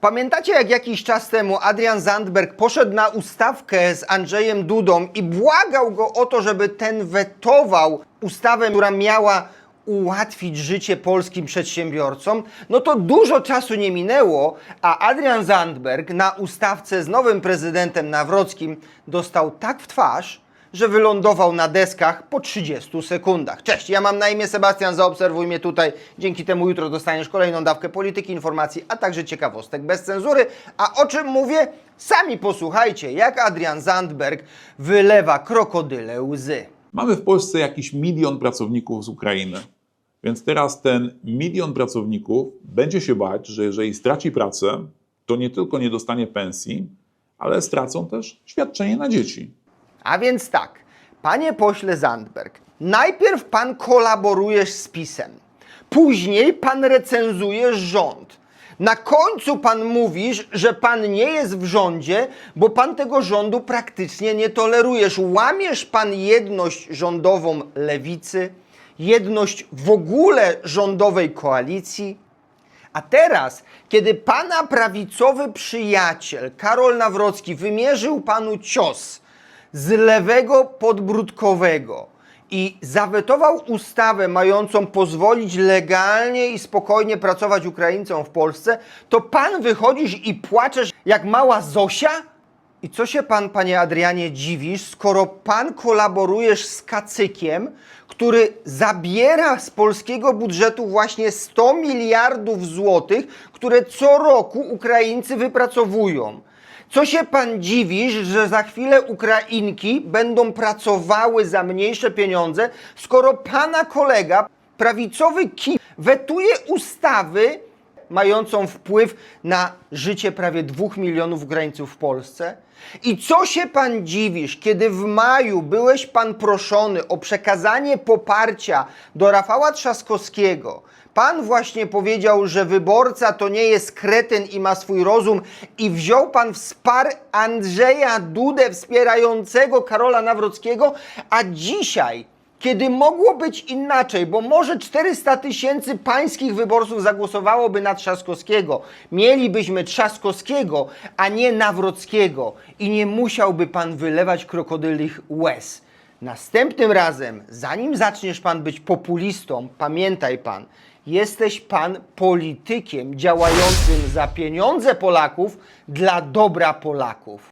Pamiętacie, jak jakiś czas temu Adrian Zandberg poszedł na ustawkę z Andrzejem Dudą i błagał go o to, żeby ten wetował ustawę, która miała ułatwić życie polskim przedsiębiorcom? No to dużo czasu nie minęło, a Adrian Zandberg na ustawce z nowym prezydentem Nawrockim dostał tak w twarz, że wylądował na deskach po 30 sekundach. Cześć, ja mam na imię Sebastian, zaobserwuj mnie tutaj. Dzięki temu jutro dostaniesz kolejną dawkę polityki, informacji, a także ciekawostek bez cenzury. A o czym mówię? Sami posłuchajcie, jak Adrian Zandberg wylewa krokodyle łzy. Mamy w Polsce jakiś milion pracowników z Ukrainy. Więc teraz ten milion pracowników będzie się bać, że jeżeli straci pracę, to nie tylko nie dostanie pensji, ale stracą też świadczenie na dzieci. A więc tak, panie pośle Zandberg, najpierw pan kolaborujesz z PiSem, później pan recenzujesz rząd. Na końcu pan mówisz, że pan nie jest w rządzie, bo pan tego rządu praktycznie nie tolerujesz. Łamiesz pan jedność rządową lewicy, jedność w ogóle rządowej koalicji. A teraz, kiedy pana prawicowy przyjaciel Karol Nawrocki wymierzył panu cios z lewego podbródkowego i zawetował ustawę mającą pozwolić legalnie i spokojnie pracować Ukraińcom w Polsce, to pan wychodzisz i płaczesz jak mała Zosia? I co się pan, panie Adrianie, dziwisz, skoro pan kolaborujesz z kacykiem, który zabiera z polskiego budżetu właśnie 100 miliardów złotych, które co roku Ukraińcy wypracowują? Co się pan dziwisz, że za chwilę Ukrainki będą pracowały za mniejsze pieniądze, skoro pana kolega, prawicowy kim, wetuje ustawy mającą wpływ na życie prawie dwóch milionów Ukraińców w Polsce? I co się pan dziwisz, kiedy w maju byłeś pan proszony o przekazanie poparcia do Rafała Trzaskowskiego? Pan właśnie powiedział, że wyborca to nie jest kretyn i ma swój rozum i wziął pan wspar Andrzeja Dudę wspierającego Karola Nawrockiego, a dzisiaj kiedy mogło być inaczej, bo może 400 tysięcy pańskich wyborców zagłosowałoby na Trzaskowskiego. Mielibyśmy Trzaskowskiego, a nie Nawrockiego i nie musiałby pan wylewać krokodylich łez. Następnym razem, zanim zaczniesz pan być populistą, pamiętaj pan, jesteś pan politykiem działającym za pieniądze Polaków dla dobra Polaków.